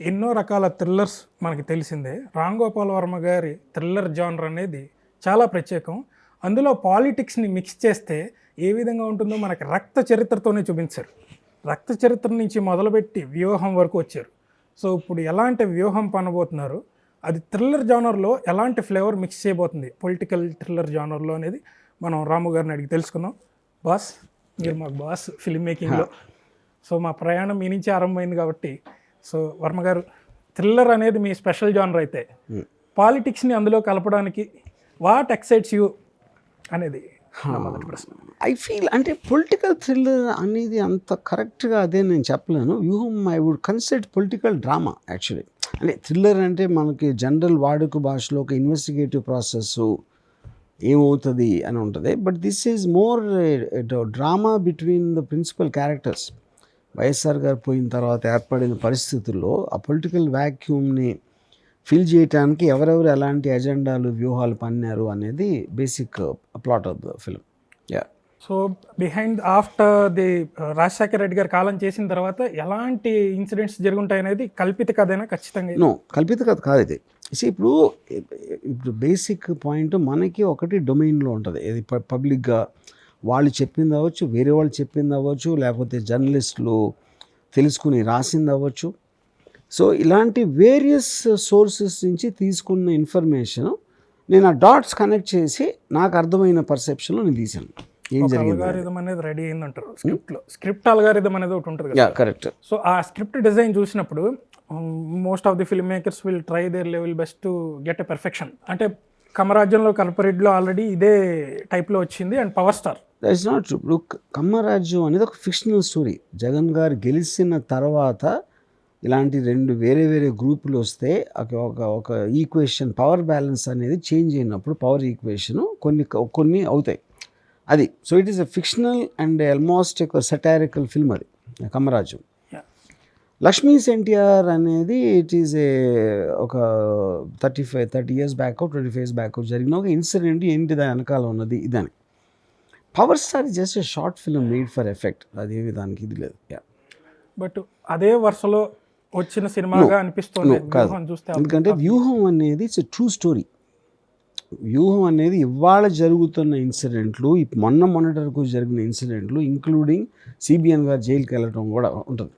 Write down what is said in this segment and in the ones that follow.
ఎన్నో రకాల థ్రిల్లర్స్ మనకి తెలిసిందే. రామ్ గోపాల్ వర్మ గారి థ్రిల్లర్ జానర్ అనేది చాలా ప్రత్యేకం. అందులో పాలిటిక్స్ని మిక్స్ చేస్తే ఏ విధంగా ఉంటుందో మనకి రక్త చరిత్రతోనే చూపించారు. రక్త చరిత్ర నుంచి మొదలుపెట్టి వ్యూహం వరకు వచ్చారు. సో ఇప్పుడు ఎలాంటి వ్యూహం పనబోతున్నారు? అది థ్రిల్లర్ జానర్లో ఎలాంటి ఫ్లేవర్ మిక్స్ చేయబోతుంది? పొలిటికల్ థ్రిల్లర్ జానర్లో అనేది మనం రాము గారిని అడిగి తెలుసుకుందాం. బాస్ మీరు మాకు బాస్ ఫిల్మ్ మేకింగ్లో సో మా ప్రయాణం మీ నుంచి ఆరంభమైంది కాబట్టి సో వర్మ గారు థ్రిల్లర్ అనేది మీ స్పెషల్ జానర్ అయితే. పాలిటిక్స్ని అందులో కలపడానికి వాట్ ఎక్సైట్స్ యూ అనేది నా మొదటి ప్రశ్న. ఐ ఫీల్ అంటే పొలిటికల్ థ్రిల్లర్ అనేది అంత కరెక్ట్గా అదే నేను చెప్పలేను. Vyuham I would consider political drama actually అంటే థ్రిల్లర్ అంటే మనకి జనరల్ వాడుక భాషలో ఒక ఇన్వెస్టిగేటివ్ ప్రాసెస్ ఏమవుతుంది అని ఉంటుంది. But this is more drama between the principal characters YSR గారు పోయిన తర్వాత ఏర్పడిన పరిస్థితుల్లో ఆ పొలిటికల్ వ్యాక్యూమ్ని ఫిల్ చేయడానికి ఎవరెవరు ఎలాంటి ఎజెండాలు వ్యూహాలు పన్నారు అనేది basic plot of the film. Yeah so behind after the Rajasekhara Reddy గారు కాలం చేసిన తర్వాత ఎలాంటి ఇన్సిడెంట్స్ జరుగుంటాయి అనేది కల్పిత కథైనా ఖచ్చితంగా నో కల్పిత కథ కాదు ఇది. ఇప్పుడు ఇప్పుడు బేసిక్ పాయింట్ మనకి ఒకటి డొమైన్లో ఉంటుంది. ఇది పబ్లిక్గా వాళ్ళు చెప్పింది అవ్వచ్చు వేరే వాళ్ళు చెప్పింది అవ్వచ్చు లేకపోతే జర్నలిస్టులు తెలుసుకుని రాసింది అవ్వచ్చు. సో ఇలాంటి వేరియస్ సోర్సెస్ నుంచి తీసుకున్న ఇన్ఫర్మేషన్ నేను ఆ డాట్స్ కనెక్ట్ చేసి నాకు అర్థమైన పర్సెప్షన్లో నేను తీసాను ఏం జరిగింది? అల్గారిథం అనేది రెడీ అయింది అంటారు స్క్రిప్ట్ అల్గారిథం అనేది ఒకటి ఉంటుంది కదా. కరెక్ట్ సో ఆ స్క్రిప్ట్ డిజైన్ చూసినప్పుడు most of the film makers will try their level best to get a perfection అంటే కమరాజ్యంలో కల్పరెడ్డిలో ఆల్రెడీ ఇదే టైప్లో వచ్చింది and power star. That is not true ఇప్పుడు కమ్మరాజ్యం అనేది ఒక ఫిక్షనల్ స్టోరీ జగన్ గారు గెలిచిన తర్వాత ఇలాంటి రెండు వేరే వేరే గ్రూపులు వస్తే ఒక ఒక ఒక ఈక్వేషన్ పవర్ బ్యాలెన్స్ అనేది చేంజ్ అయినప్పుడు పవర్ ఈక్వేషన్ కొన్ని కొన్ని అవుతాయి. అది. So it is a fictional and almost ఒక సెటారికల్ ఫిల్మ్ అది కమ్మరాజ్యం లక్ష్మీ ఎన్టీఆర్ అనేది ఇట్ ఈజ్ ఏ ఒక thirty five thirty years back twenty five years back జరిగిన ఒక ఇన్సిడెంట్ ఏంటి దాని వెనకాల ఉన్నది ఇదని. Power star just a short film made for effect అదేమి దానికి ఇది లేదు. బట్ అదే వరుసలో వచ్చిన సినిమాగా అనిపిస్తుంది. కాదు. వ్యూహం చూస్తే ఎందుకంటే వ్యూహం అనేది ఇట్స్ ట్రూ స్టోరీ వ్యూహం అనేది ఇవాళ జరుగుతున్న ఇన్సిడెంట్లు మొన్న మొన్నటి వరకు జరిగిన ఇన్సిడెంట్లు ఇంక్లూడింగ్ సిబిఎన్ గారు జైలుకి వెళ్ళటం కూడా ఉంటుంది.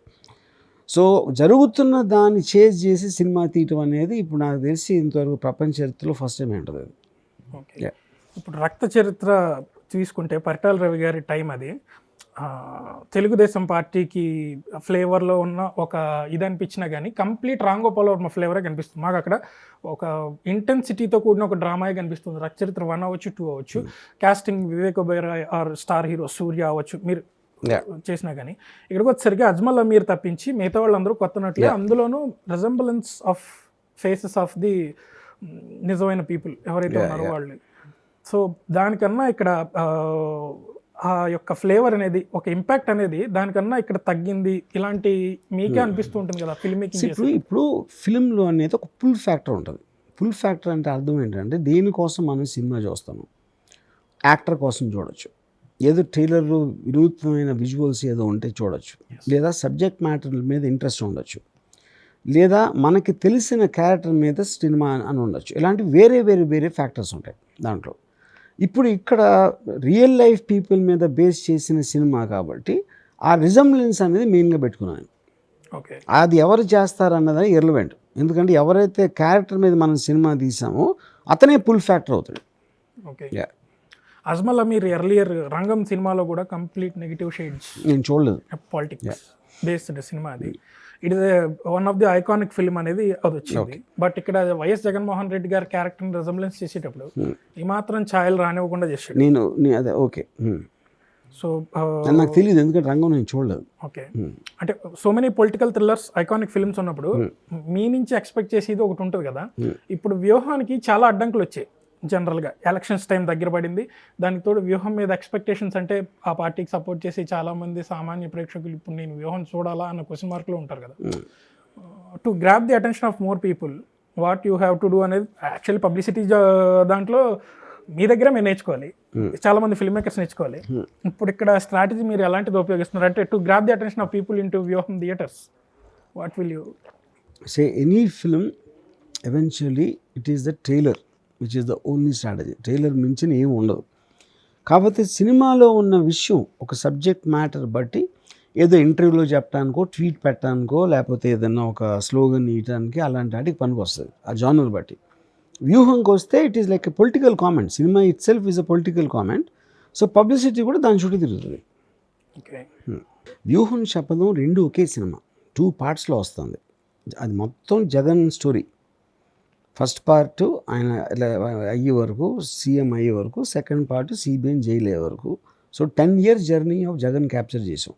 సో జరుగుతున్న దాన్ని చేజ్ చేసి సినిమా తీయటం అనేది ఇప్పుడు నాకు తెలిసి ఇంతవరకు ప్రపంచ చరిత్రలో ఫస్ట్ టైం ఉంటుంది అది. ఇప్పుడు రక్త చరిత్ర తీసుకుంటే పరిటాల రవి గారి టైం అది. తెలుగుదేశం పార్టీకి ఫ్లేవర్లో ఉన్న ఒక ఇది అనిపించినా కానీ కంప్లీట్ రాంగోపాల్ వర్మ ఫ్లేవరే కనిపిస్తుంది. మాకు అక్కడ ఒక ఇంటెన్సిటీతో కూడిన ఒక డ్రామాయే కనిపిస్తుంది. రక్త చరిత్ర వన్ అవ్వచ్చు టూ అవ్వచ్చు. Casting Vivek Oberoi or star hero Surya అవ్వచ్చు. మీరు. చేసినా కానీ. ఇక్కడికి వచ్చేసరికి అజ్మల్ అమీర్ తప్పించి మిగతా వాళ్ళందరూ కొత్త నటులే. అందులోనూ resemblance of faces of the నిజమైన పీపుల్ ఎవరైతే ఉన్నారో వాళ్ళు. సో దానికన్నా ఇక్కడ ఆ, యొక్క ఫ్లేవర్ అనేది ఒక ఇంపాక్ట్ అనేది దానికన్నా ఇక్కడ తగ్గింది. ఇలాంటి మీకే అనిపిస్తూ ఉంటుంది కదా ఫిల్మ్ మేకింగ్ ఇప్పుడు ఇప్పుడు ఫిల్మ్లో అనేది ఒక పుల్ ఫ్యాక్టర్ ఉంటుంది. పుల్ ఫ్యాక్టర్ అంటే అర్థం ఏంటంటే దేనికోసం మనం సినిమా చూస్తాము యాక్టర్ కోసం చూడొచ్చు. ఏదో ట్రైలర్లో వినూత్నమైన విజువల్స్ ఏదో ఉంటే చూడొచ్చు. లేదా సబ్జెక్ట్ మ్యాటర్ మీద ఇంట్రెస్ట్ ఉండొచ్చు. లేదా మనకి తెలిసిన క్యారెక్టర్ మీద సినిమా అని ఉండొచ్చు. ఇలాంటి వేరే వేరే వేరే ఫ్యాక్టర్స్ ఉంటాయి దాంట్లో. ఇప్పుడు ఇక్కడ రియల్ లైఫ్ పీపుల్ మీద బేస్ చేసిన సినిమా కాబట్టి ఆ రిజంబ్లెన్స్ అనేది మెయిన్గా పెట్టుకున్నాను ఓకే. అది ఎవరు చేస్తారు అన్నది ఇర్లవెంట్ ఎందుకంటే ఎవరైతే క్యారెక్టర్ మీద మనం సినిమా తీసామో అతనే పుల్ ఫ్యాక్టర్ అవుతాడు. ఓకే. అజ్మల్ అమీర్ ఎర్లియర్ రంగం సినిమాలో కూడా కంప్లీట్ నెగిటివ్ షేడ్స్. నేను చూడలేదు. పాలిటిక్స్ బేస్డ్ సినిమా అది. It is one of the iconic film అనేది అది వచ్చింది బట్ ఇక్కడ వైఎస్ జగన్మోహన్ రెడ్డి గారి క్యారెక్టర్ రెజంబ్లెన్స్ చేసేటప్పుడు ఈ మాత్రం ఛాయలు రానివ్వకుండా చేసాడు నేను అదే ఓకే. సో నాకు తెలియదు ఎందుకంటే రంగం నేను చూడలేదు. ఓకే అంటే so many political thrillers iconic films ఉన్నప్పుడు మీ నుంచి ఎక్స్పెక్ట్ చేసేది ఒకటి ఉంటుంది కదా. ఇప్పుడు వ్యూహానికి చాలా అడ్డంకులు వచ్చాయి. జనరల్గా. ఎలక్షన్స్ టైం దగ్గర పడింది. దానికి తోడు వ్యూహం మీద ఎక్స్పెక్టేషన్స్ అంటే ఆ పార్టీకి సపోర్ట్ చేసి చాలా మంది సామాన్య ప్రేక్షకులు ఇప్పుడు నేను వ్యూహం చూడాలా అన్న క్వశ్చన్ మార్క్లో ఉంటారు కదా. To grab the attention of more people what you have to do అనేది యాక్చువల్లీ పబ్లిసిటీ దాంట్లో మీ దగ్గర మీరు నేర్చుకోవాలి. చాలా మంది ఫిల్మ్ మేకర్స్ నేర్చుకోవాలి ఇప్పుడు ఇక్కడ స్ట్రాటజీ మీరు ఎలాంటిది ఉపయోగిస్తున్నారు అంటే to grab the attention of people in to Vyuham theatres what will you say any film eventually it is the trailer which is the only strategy trailer మించిన ఏమి ఉండదు. కాకపోతే సినిమాలో ఉన్న విషయం ఒక సబ్జెక్ట్ మ్యాటర్ బట్టి ఏదో ఇంటర్వ్యూలో చెప్పడానికో ట్వీట్ పెట్టడానికో లేకపోతే ఏదైనా ఒక స్లోగన్ ఇయటానికి అలాంటి వాటికి పనికి వస్తుంది ఆ జానర్ బట్టి. వ్యూహంకి వస్తే it is like a political comment cinema itself is a political comment so publicity కూడా దాని చుట్టూ తిరుగుతుంది. ఓకే వ్యూహం శపథం రెండు ఒకే సినిమా టూ పార్ట్స్లో వస్తుంది. అది మొత్తం జగన్ స్టోరీ ఫస్ట్ పార్ట్ ఆయన అయ్యే వరకు సీఎం అయ్యే వరకు సెకండ్ పార్ట్ సిబిఎన్ జైలు అయ్యే వరకు. So ten years journey of Jagan capture చేసాం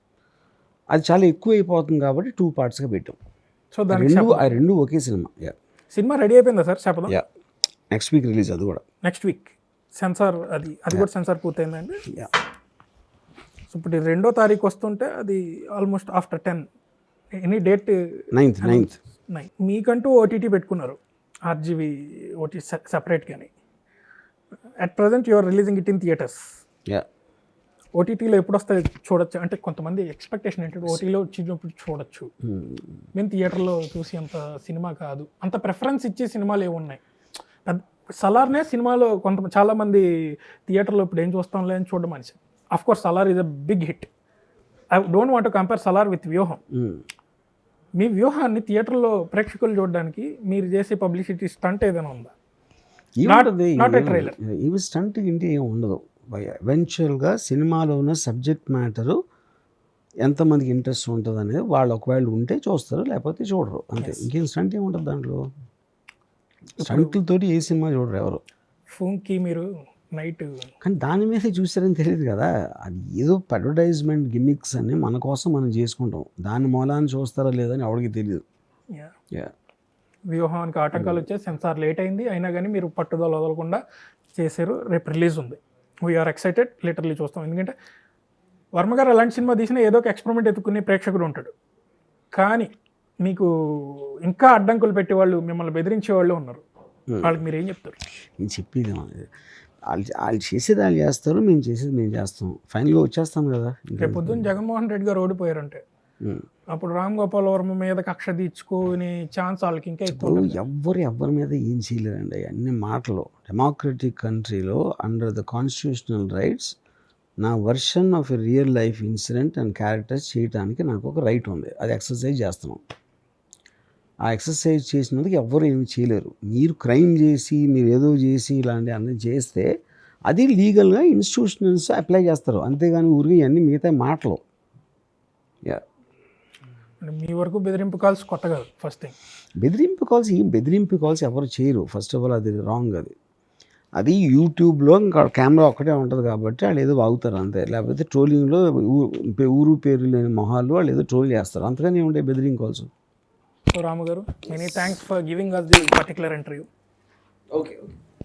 అది చాలా ఎక్కువ అయిపోతుంది కాబట్టి టూ పార్ట్స్గా పెట్టాం. సో దానికి రెండు. ఆ రెండు ఒకే సినిమా. యా సినిమా రెడీ అయిపోయిందా sir? Shapatham yeah next week release అది కూడా. నెక్స్ట్ వీక్ సెన్సార్ అది అది కూడా సెన్సార్ పూర్తయిందండి. యా సో ఇప్పుడు రెండో తారీఖు వస్తుంటే అది almost after ten. Any date ninth ninth nine. మీకంటూ ఓటీటీ పెట్టుకున్నారు. ఆర్జీవి ఓటీ సపరేట్ కానీ at present your releasing it in theatres ఓటీటీలో ఎప్పుడు వస్తుంది చూడొచ్చు. అంటే కొంతమంది ఎక్స్పెక్టేషన్ ఏంటంటే ఓటీలో వచ్చినప్పుడు చూడొచ్చు. మేము థియేటర్లో చూసి అంత సినిమా కాదు. అంత ప్రిఫరెన్స్ ఇచ్చే సినిమాలు ఏమి ఉన్నాయి. పెద్ద సలార్నే సినిమాలో కొంత చాలామంది థియేటర్లో ఇప్పుడు ఏం చూస్తాంలే అని చూడడం మనిషి of course Salaar is a big hit I don't want compare Salaar with Vyuham మీ వ్యూహాన్ని థియేటర్లో ప్రేక్షకులు చూడడానికి మీరు చేసే పబ్లిసిటీ స్టంట్ ఏదైనా ఉందా? ఏముంటుంది. ఇవి స్టంట్ ఇంటి ఏం ఉండదు. ఎవెన్చువల్గా సినిమాలో ఉన్న సబ్జెక్ట్ మ్యాటరు ఎంతమందికి ఇంట్రెస్ట్ ఉంటుంది అనేది వాళ్ళు ఒకవేళ ఉంటే చూస్తారు లేకపోతే చూడరు. అంతే. ఇంకేం స్టంట్ ఏం ఉంటుంది దాంట్లో? స్టంట్లతోటి ఏ సినిమా చూడరు ఎవరు? ఫోన్కి మీరు నైట్. కానీ దాని మీద చూసారని తెలియదు కదా. అది ఏదో అడ్వర్టైజ్మెంట్ గిమిక్స్ అని మన కోసం మనం చేసుకుంటాం. దాని మూలాన్ని చూస్తారా లేదని ఎవరికి తెలియదు. యా. వ్యూహానికి ఆటంకాలు వచ్చే సెన్సార్ లేట్ అయింది. అయినా కానీ మీరు పట్టుదల వదలకుండా చేశారు. రేపు రిలీజ్ ఉంది. వీఆర్ ఎక్సైటెడ్ లిటర్లీ చూస్తాం. ఎందుకంటే వర్మ గారు అలాంటి సినిమా తీసినా ఏదో ఒక ఎక్స్పెరిమెంట్ ఎత్తుకునే ప్రేక్షకుడు ఉంటాడు. కానీ మీకు ఇంకా అడ్డంకులు పెట్టే వాళ్ళు మిమ్మల్ని బెదిరించే వాళ్ళు ఉన్నారు వాళ్ళకి మీరు ఏం చెప్తారు? నేను చెప్పేది. వాళ్ళు వాళ్ళు చేసేది వాళ్ళు చేస్తారు మేము చేసేది మేము చేస్తాం. ఫైనల్గా వచ్చేస్తాం కదా. రేపు పొద్దున్న జగన్మోహన్ రెడ్డి గారు ఓడిపోయారంటే. అప్పుడు రామ్ గోపాల్ వర్మ మీద కక్ష తీర్చుకునే ఛాన్స్ వాళ్ళకి ఇంకా ఎక్కువ ఇప్పుడు ఎవ్వరు ఎవ్వరి మీద ఏం చేయలేరండి. అన్ని మాటలు. డెమోక్రటిక్ కంట్రీలో అండర్ ద కాన్స్టిట్యూషనల్ రైట్స్ నా version of a real life incident and characters చేయడానికి నాకు ఒక రైట్ ఉంది. అది ఎక్సర్సైజ్ చేస్తున్నాం. ఆ ఎక్సర్సైజ్ చేసినందుకు ఎవ్వరు ఏమి చేయలేరు. మీరు క్రైమ్ చేసి మీరు ఏదో చేసి ఇలాంటి అన్నీ చేస్తే అది లీగల్గా ఇన్స్టిట్యూషనల్స్ అప్లై చేస్తారు. అంతేగాని ఊరికి ఇవన్నీ మిగతా మాటలు. మీ వరకు బెదిరింపు కాల్స్ కొత్త కాదు ఫస్ట్ థింగ్. బెదిరింపు కాల్స్ ఏం బెదిరింపు కాల్స్ ఎవరు చేయరు. ఫస్ట్ ఆఫ్ ఆల్ అది రాంగ్ అది. అది యూట్యూబ్లో ఇంకా కెమెరా ఒక్కటే ఉంటుంది కాబట్టి వాళ్ళు ఏదో వాగుతారు అంతే. లేకపోతే ట్రోలింగ్లో ఊరు పేరు లేని మొహాలు వాళ్ళు ఏదో ట్రోల్ చేస్తారు. అంతగానే ఏముంటాయి బెదిరింగ్ కాల్స్. సో రాము గారు many thanks for giving us the particular interview okay okay